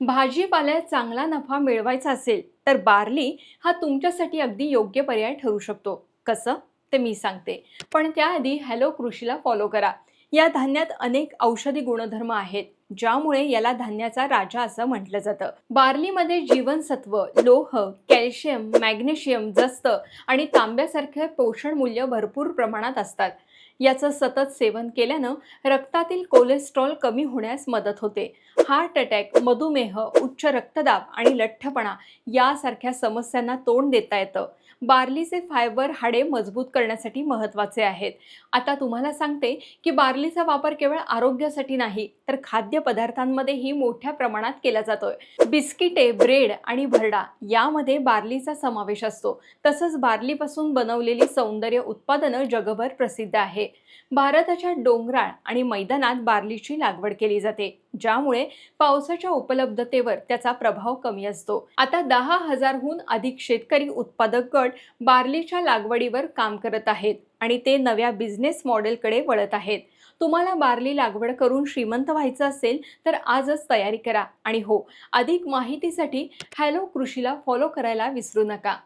भाजीपाल्यात चांगला नफा मिळवायचा असेल तर बार्ली हा तुमच्यासाठी अगदी योग्य पर्याय ठरू शकतो. कसं? ते मी सांगते. पण त्याआधी हॅलो कृषीला फॉलो करा. या धान्यात अनेक औषधी गुणधर्म आहेत. ज्यामुळे याला धान्याचा राजा असं म्हटलं जातं. बार्लीमध्ये जीवनसत्व लोह कॅल्शियम मॅग्नेशियम जस्त आणि तांब्यासारखे पोषण मूल्य भरपूर प्रमाणात असतात. याचं सतत सेवन केल्यानं रक्तातील कोलेस्ट्रॉल कमी होण्यास मदत होते. हार्ट अटॅक मधुमेह उच्च रक्तदाब आणि लठ्ठपणा यासारख्या समस्यांना तोंड देता येतं. बार्लीचे फायबर हाडे मजबूत करण्यासाठी महत्त्वाचे आहेत. आता तुम्हाला सांगते की बार्लीचा वापर केवळ आरोग्यासाठी नाही तर खाद्य खाद्यपदार्थांमध्येही मोठ्या प्रमाणात केला जातोय. बिस्किटे ब्रेड आणि भरडा यामध्ये बार्लीचा समावेश असतो. तसंच बार्लीपासून बनवलेली सौंदर्य उत्पादनं जगभर प्रसिद्ध आहे. भारताच्या डोंगराळ आणि मैदानात बार्लीची लागवड केली जाते ज्यामुळे पावसाच्या उपलब्धतेवर त्याचा प्रभाव कमी असतो. आता दहा हजारहून अधिक शेतकरी उत्पादक गट बार्लीच्या लागवडीवर काम करत आहेत. आणि ते नव्या बिझनेस मॉडेलकडे वळत आहेत. तुम्हाला बार्ली लागवड करून श्रीमंत व्हायचं असेल तर आजच तयारी करा. आणि हो अधिक माहितीसाठी हॅलो कृषीला फॉलो करायला विसरू नका.